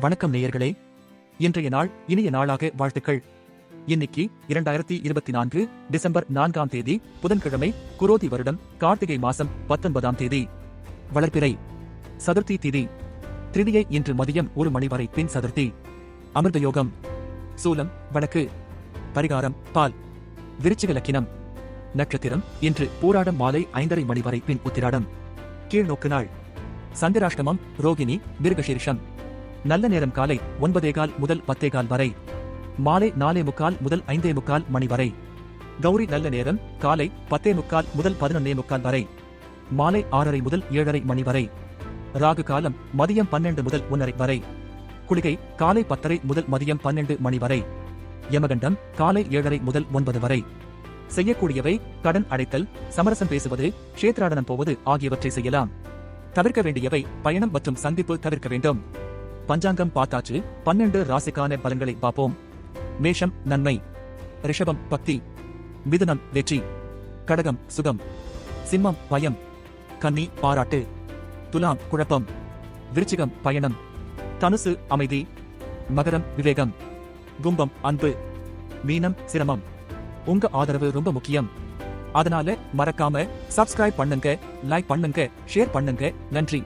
வணக்கம் நேயர்களே. இன்றைய நாள் இனிய நாளாக வாழ்த்துக்கள். இன்னைக்கு இரண்டாயிரத்தி இருபத்தி நான்கு டிசம்பர் நான்காம் தேதி புதன்கிழமை குரோதி வருடம் கார்த்திகை மாசம் பத்தொன்பதாம் தேதி. வளர்ப்பிறை சதுர்த்தி திதி. திருதியை இன்று மதியம் ஒரு மணி வரை பின் சதுர்த்தி. அமிர்த யோகம் சூலம் வழக்கு பரிகாரம் பால் விருச்சிக லக்கினம் நட்சத்திரம் இன்று பூராடம் மாலை ஐந்தரை மணி வரை பின் உத்திராடம். கீழ்நோக்கு நாள் சந்திராஷ்டமம் ரோகிணி மிருகசீர்ஷம். நல்ல நேரம் காலை ஒன்பதே கால் முதல் பத்தே கால் வரை. மாலை நாலே முக்கால் முதல் ஐந்தே முக்கால் மணி வரை. கௌரி நல்ல நேரம் காலை பத்தே முக்கால் முதல் பதினொன்னே முக்கால் வரை. மாலை ஆறரை முதல் ஏழரை மணி வரை. ராகு காலம் மதியம் பன்னெண்டு முதல் ஒன்னரை வரை. குளிகை காலை பத்தரை முதல் மதியம் பன்னெண்டு மணி வரை. யமகண்டம் காலை ஏழரை முதல் ஒன்பது வரை. செய்யக்கூடியவை கடன் அடைத்தல் சமரசம் பேசுவது க்ஷேத்ராடனம் போவது ஆகியவற்றை செய்யலாம். தவிர்க்க வேண்டியவை பயணம் மற்றும் சந்திப்பு தவிர்க்க வேண்டும். பஞ்சாங்கம் பார்த்தாச்சு. பன்னெண்டு ராசிக்கான பலன்களை பார்ப்போம். மேஷம் நன்மை. ரிஷபம் பக்தி. மிதுனம் வெற்றி. கடகம் சுகம். சிம்மம் பயம். கன்னி பாராட்டு. துலாம் குழப்பம். விருச்சிகம் பயணம். தனுசு அமைதி. மகரம் விவேகம். கும்பம் அன்பு. மீனம் சிரமம். உங்க ஆதரவு ரொம்ப முக்கியம். அதனால மறக்காம சப்ஸ்கிரைப் பண்ணுங்க லைக் பண்ணுங்க ஷேர் பண்ணுங்க. நன்றி.